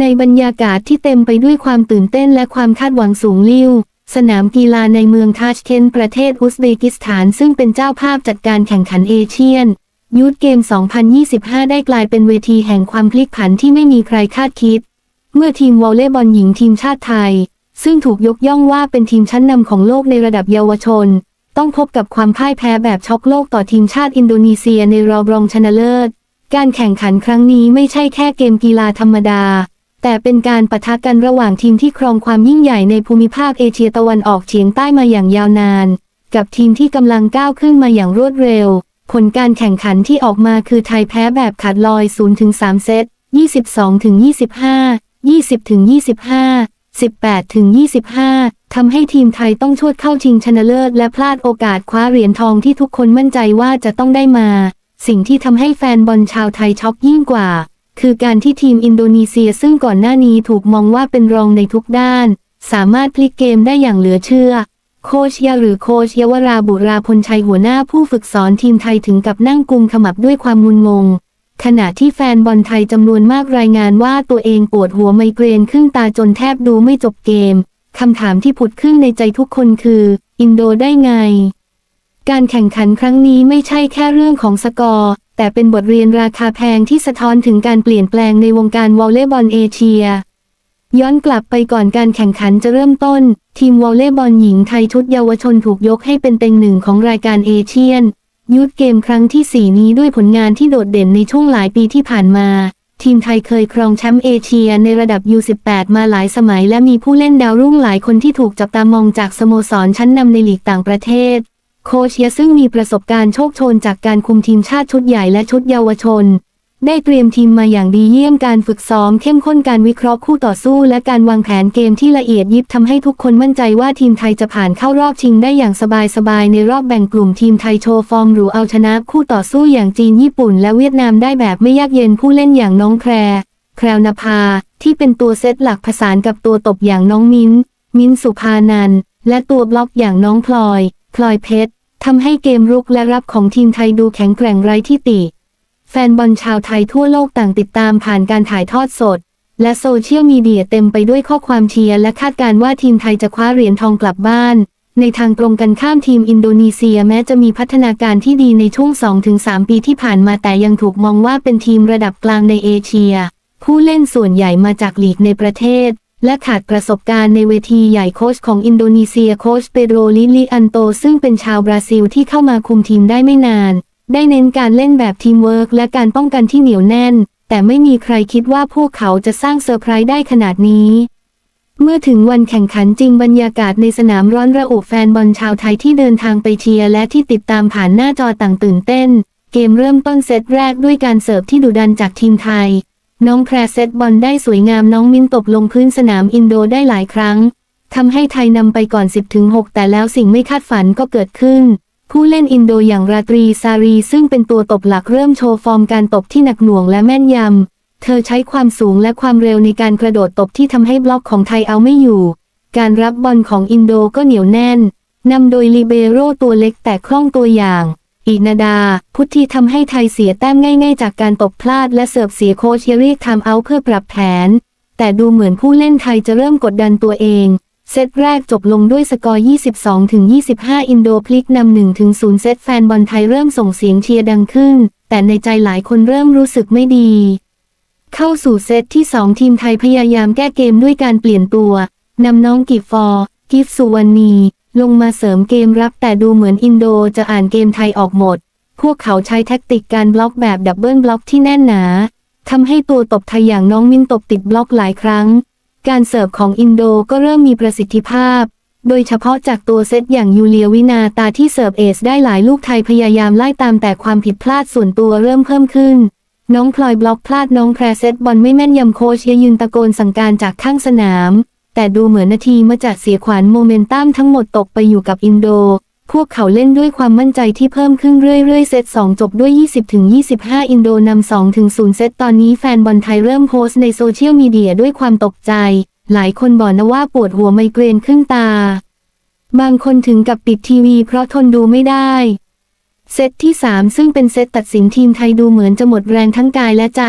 ในบรรยากาศที่เต็มไปด้วยความตื่นเต้นและความคาดหวังสูงลิ่ว สนามกีฬาในเมืองทาชเคนประเทศอุซเบกิสถานซึ่งเป็นเจ้าภาพจัดการแข่งขันเอเชียน ยูทเกม 2025 ได้กลายเป็นเวทีแห่งความพลิกผันที่ไม่มีใครคาดคิด เมื่อทีมวอลเลย์บอลหญิงทีมชาติไทย ซึ่งถูกยกย่องว่าเป็นทีมชั้นนำของโลกในระดับเยาวชน ต้องพบกับความพ่ายแพ้แบบช็อกโลกต่อทีมชาติอินโดนีเซียในรอบรองชนะเลิศ การแข่งขันครั้งนี้ไม่ใช่แค่เกมกีฬาธรรมดา แต่เป็นการปะทะกันระหว่างทีมที่ครองความยิ่งใหญ่ในภูมิภาคเอเชียตะวันออกเฉียงใต้มาอย่างยาวนาน กับทีมที่กำลังก้าวขึ้นมาอย่างรวดเร็ว ผลการแข่งขันที่ออกมาคือไทยแพ้แบบขาดลอย 0-3 เซต 22-25 20-25 18-25 ทำให้ทีมไทยต้องชดเข้าชิงชนะเลิศและพลาดโอกาสคว้าเหรียญทองที่ทุกคนมั่นใจว่าจะต้องได้มา สิ่งที่ทำให้แฟนบอลชาวไทยช็อกยิ่งกว่า คือการที่ทีมอินโดนีเซียซึ่งก่อนหน้านี้ถูกมองว่าเป็นรองในทุกด้าน สามารถพลิกเกมได้อย่างเหลือเชื่อ โคชยาหรือโคชยาวราบุราพลชัยหัวหน้าผู้ฝึกสอนทีมไทยถึงกับนั่งกุมขมับด้วยความงุนงง ขณะที่แฟนบอลไทยจำนวนมากรายงานว่าตัวเองปวดหัวไมเกรนขึ้นตาจนแทบดูไม่จบเกมคำถามที่ผุดขึ้นในใจทุกคนคือ อินโดได้ไง การแข่งขันครั้งนี้ไม่ใช่แค่เรื่องของสกอร์ แต่เป็นบทเรียนราคาแพงที่สะท้อนถึงการเปลี่ยนแปลงในวงการวอลเลย์บอลเอเชีย ย้อนกลับไปก่อนการแข่งขันจะเริ่มต้น ทีมวอลเลย์บอลหญิงไทยชุดเยาวชนถูกยกให้เป็นเต็งหนึ่งของรายการเอเชียนยูทเกมครั้งที่ 4 นี้ด้วยผลงานที่โดดเด่นในช่วงหลายปีที่ผ่านมา ทีมไทยเคยครองแชมป์เอเชียในระดับ U18 มาหลายสมัยและมีผู้เล่นดาวรุ่งหลายคนที่ถูกจับตามองจากสโมสรชั้นนำในลีกต่างประเทศ โคชเชียซึ่งมีประสบการณ์โชคโชนจากการคุมทีมชาติชุดใหญ่และชุดเยาวชน ได้เตรียมทีมมาอย่างดีเยี่ยมการฝึกซ้อมเข้มข้นการวิเคราะห์คู่ต่อสู้ และการวางแผนเกมที่ละเอียดยิบทำให้ทุกคนมั่นใจว่าทีมไทยจะผ่านเข้ารอบชิงได้อย่างสบายๆในรอบแบ่งกลุ่มทีมไทยโชว์ฟอร์มหรูเอาชนะคู่ต่อสู้อย่างจีนญี่ปุ่น และเวียดนามได้แบบไม่ยากเย็นผู้เล่นอย่างน้องแพรแพรนภา ที่เป็นตัวเซตหลักผสานกับตัวตบอย่างน้องมิ้น มิ้นสุภานันและตัวบล็อกอย่างน้องพลอย พลอยเพชร ทำให้เกมรุกและรับของทีมไทยดูแข็งแกร่งไร้ที่ติ แฟนบอลชาวไทยทั่วโลกต่างติดตามผ่านการถ่ายทอดสด และโซเชียลมีเดียเต็มไปด้วยข้อความเชียร์และคาดการณ์ว่าทีมไทยจะคว้าเหรียญทองกลับบ้าน ในทางตรงกันข้ามทีมอินโดนีเซียแม้จะมีพัฒนาการที่ดีในช่วง 2-3 ปีที่ผ่านมาแต่ยังถูกมองว่าเป็นทีมระดับกลางในเอเชีย ผู้เล่นส่วนใหญ่มาจากลีกในประเทศ และขาดประสบการณ์ในเวทีใหญ่โค้ชของอินโดนีเซียโค้ชเปโดรลิลิอันโต ซึ่งเป็นชาวบราซิลที่เข้ามาคุมทีมได้ไม่นาน ได้เน้นการเล่นแบบทีมเวิร์กและการป้องกันที่เหนียวแน่น แต่ไม่มีใครคิดว่าพวกเขาจะสร้างเซอร์ไพรส์ได้ขนาดนี้ เมื่อถึงวันแข่งขันจริงบรรยากาศในสนามร้อนระอุแฟนบอลชาวไทยที่เดินทางไปเชียร์และที่ติดตามผ่านหน้าจอต่างตื่นเต้น เกมเริ่มต้นเซตแรกด้วยการเสิร์ฟที่ดุดันจากทีมไทย น้องแพรเซตบอลได้สวยงามน้องมินตบลงพื้นสนามอินโดได้หลายครั้งทำให้ไทยนำไปก่อน 10-6แต่แล้วสิ่งไม่คาดฝันก็เกิดขึ้น ผู้เล่นอินโดอย่างราตรีซารีซึ่งเป็นตัวตบหลักเริ่มโชว์ฟอร์มการตบที่หนักหน่วงและแม่นยำ เธอใช้ความสูงและความเร็วในการกระโดดตบที่ทำให้บล็อกของไทยเอาไม่อยู่ การรับบอลของอินโดก็เหนียวแน่นนำโดยลิเบโรตัวเล็กแต่คล่องตัวอย่าง อีกนาดา พุทธีทำให้ไทยเสียแต้มง่ายๆ จากการตบพลาดและเสิร์ฟเสียโคชเรียกทม์เอาเพื่อปรับแผน แต่ดูเหมือนผู้เล่นไทยจะเริ่มกดดันตัวเอง เซตแรกจบลงด้วยสกอร์ 22-25 อินโดพลิกนำ1-0เซตแฟนบอลไทยเริ่มส่งเสียงเชียร์ดังขึ้น แต่ในใจหลายคนเริ่มรู้สึกไม่ดี เข้าสู่เซตที่ 2 ทีมไทยพยายามแก้เกมด้วยการเปลี่ยนตัวนำน้องกิฟฟอร์ กิฟสุวรรณี ลงมาเสริมเกมรับแต่ดูเหมือนอินโดจะอ่านเกมไทยออกหมด พวกเขาใช้แท็กติกการบล็อกแบบดับเบิลบล็อกที่แน่นหนาทำให้ตัวตบไทยอย่างน้องมินตบติดบล็อกหลายครั้ง การเสิร์ฟของอินโดก็เริ่มมีประสิทธิภาพ โดยเฉพาะจากตัวเซตอย่างยูเลียวินาตาที่เสิร์ฟเอสได้หลายลูกไทยพยายามไล่ตามแต่ความผิดพลาดส่วนตัวเริ่มเพิ่มขึ้น น้องพลอยบล็อกพลาดน้องแพรเซตบอลไม่แม่นยำโคชยยืนตะโกนสั่งการจากข้างสนาม แต่ดูเหมือนนาทีมาจากเสียขวัญโมเมนตัมทั้งหมดตกไปอยู่กับอินโด พวกเขาเล่นด้วยความมั่นใจที่เพิ่มขึ้นเรื่อยๆ เซต2จบด้วย 20-25 อินโดนำ2-0 เซตตอนนี้แฟนบอลไทยเริ่มโพสต์ในโซเชียลมีเดียด้วยความตกใจ หลายคนบอกนะว่าปวดหัวไมเกรนขึ้นตา บางคนถึงกับปิดทีวีเพราะทนดูไม่ได้เซตที่ 3 ซึ่งเป็นเซตตัดสินทีมไทยดูเหมือนจะหมดแรงทั้งกายและใจ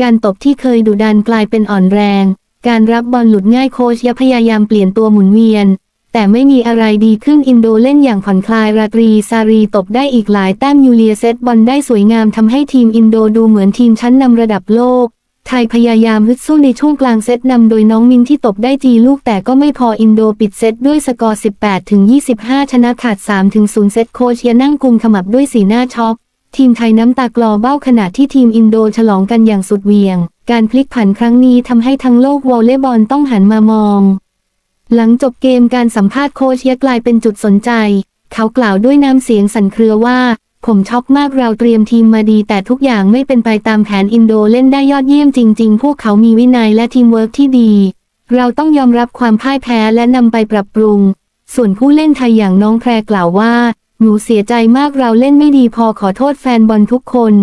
การตบที่เคยดุดันกลายเป็นอ่อนแรง การรับบอลหลุดง่ายโคชยพยายามเปลี่ยนตัวหมุนเวียน แต่ไม่มีอะไรดีขึ้นอินโดเล่นอย่างผ่อนคลายราตรีซารีตบได้อีกหลายแต้มยูเลียเซตบอลได้สวยงามทำให้ทีมอินโดดูเหมือนทีมชั้นนำระดับโลก ไทยพยายามฮึดสู้ในช่วงกลางเซตนำโดยน้องมินที่ตบได้จีลูกแต่ก็ไม่พออินโดปิดเซตด้วยสกอร์ 18ถึง25 ชนะขาด3ถึง0เซตโคชยนั่งกุมขมับด้วยสีหน้าช็อกทีมไทยน้ำตากลอเบ้าขณะที่ทีมอินโดฉลองกันอย่างสุดเวียง การพลิกผันครั้งนี้ทำให้ทั้งโลกวอลเลย์บอลต้องหันมามอง หลังจบเกมการสัมภาษณ์โคชเยกลายเป็นจุดสนใจ เขากล่าวด้วยน้ำเสียงสั่นเครือว่า ผมช็อกมากเราเตรียมทีมมาดี แต่ทุกอย่างไม่เป็นไปตามแผนอินโดเล่นได้ยอดเยี่ยมจริง ๆ พวกเขามีวินัยและทีมเวิร์กที่ดี เราต้องยอมรับความพ่ายแพ้และนำไปปรับปรุง ส่วนผู้เล่นไทยอย่างน้องแพรกล่าวว่าหนูเสียใจมากเราเล่นไม่ดีพอขอโทษแฟนบอลทุกคน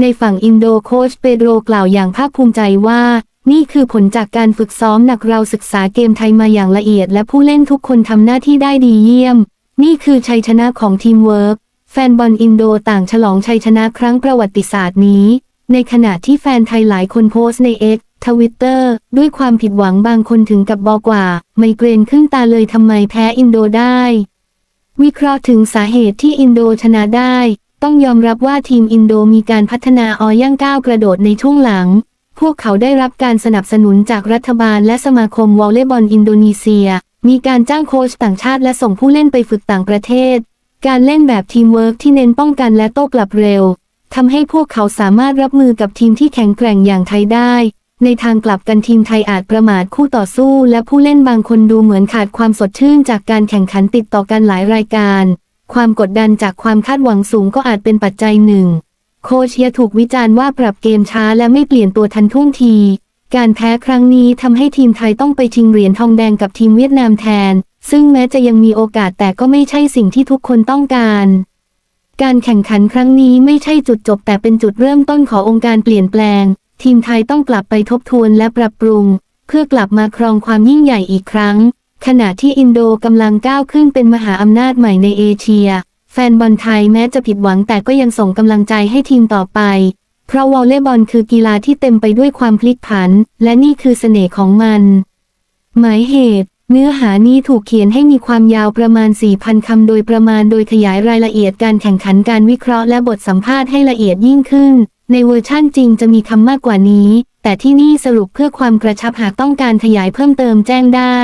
ในฝั่งอินโดโคชเปโดรกล่าวอย่างภาคภูมิใจว่า นี่คือผลจากการฝึกซ้อมหนักเราศึกษาเกมไทยมาอย่างละเอียด และผู้เล่นทุกคนทำหน้าที่ได้ดีเยี่ยม นี่คือชัยชนะของทีมเวิร์กแฟนบอลอินโดต่างฉลองชัยชนะครั้งประวัติศาสตร์นี้ ในขณะที่แฟนไทยหลายคนโพสต์ใน X ทวิตเตอร์ด้วยความผิดหวังบางคนถึงกับบอกว่า ไมเกรนขึ้นตาเลยทำไมแพ้อินโดได้ วิเคราะห์ถึงสาเหตุที่อินโดชนะได้ ต้องยอมรับว่าทีมอินโดมีการพัฒนาออย่างก้าวกระโดดในช่วงหลัง พวกเขาได้รับการสนับสนุนจากรัฐบาลและสมาคมวอลเลย์บอลอินโดนีเซีย มีการจ้างโค้ชต่างชาติและส่งผู้เล่นไปฝึกต่างประเทศ การเล่นแบบทีมเวิร์กที่เน้นป้องกันและโต้กลับเร็วทำให้พวกเขาสามารถรับมือกับทีมที่แข็งแกร่งอย่างไทยได้ ในทางกลับกันทีมไทยอาจประมาทคู่ต่อสู้ และผู้เล่นบางคนดูเหมือนขาดความสดชื่นจากการแข่งขันติดต่อกันหลายรายการ ความกดดันจากความคาดหวังสูงก็อาจเป็นปัจจัยหนึ่ง โคชเชียถูกวิจารณ์ว่าปรับเกมช้าและไม่เปลี่ยนตัวทันท่วงที การแพ้ครั้งนี้ทำให้ทีมไทยต้องไปชิงเหรียญทองแดงกับทีมเวียดนามแทน ซึ่งแม้จะยังมีโอกาสแต่ก็ไม่ใช่สิ่งที่ทุกคนต้องการการแข่งขันครั้งนี้ไม่ใช่จุดจบแต่เป็นจุดเริ่มต้นขององค์การเปลี่ยนแปลง ทีมไทยต้องกลับไปทบทวนและปรับปรุง เพื่อกลับมาครองความยิ่งใหญ่อีกครั้ง ขณะที่อินโดกำลังก้าวขึ้นเป็นมหาอำนาจใหม่ในเอเชีย แฟนบอลไทยแม้จะผิดหวังแต่ก็ยังส่งกำลังใจให้ทีมต่อไป เพราะวอลเลย์บอลคือกีฬาที่เต็มไปด้วยความพลิกผัน และนี่คือเสน่ห์ของมัน หมายเหตุ เนื้อหานี้ถูกเขียนให้มีความยาวประมาณ 4,000 คำโดยประมาณโดยขยายรายละเอียดการแข่งขันการวิเคราะห์และบทสัมภาษณ์ให้ละเอียดยิ่งขึ้น ในเวอร์ชั่นจริงจะมีคำมากกว่านี้ แต่ที่นี่สรุปเพื่อความกระชับหากต้องการขยายเพิ่มเติมแจ้งได้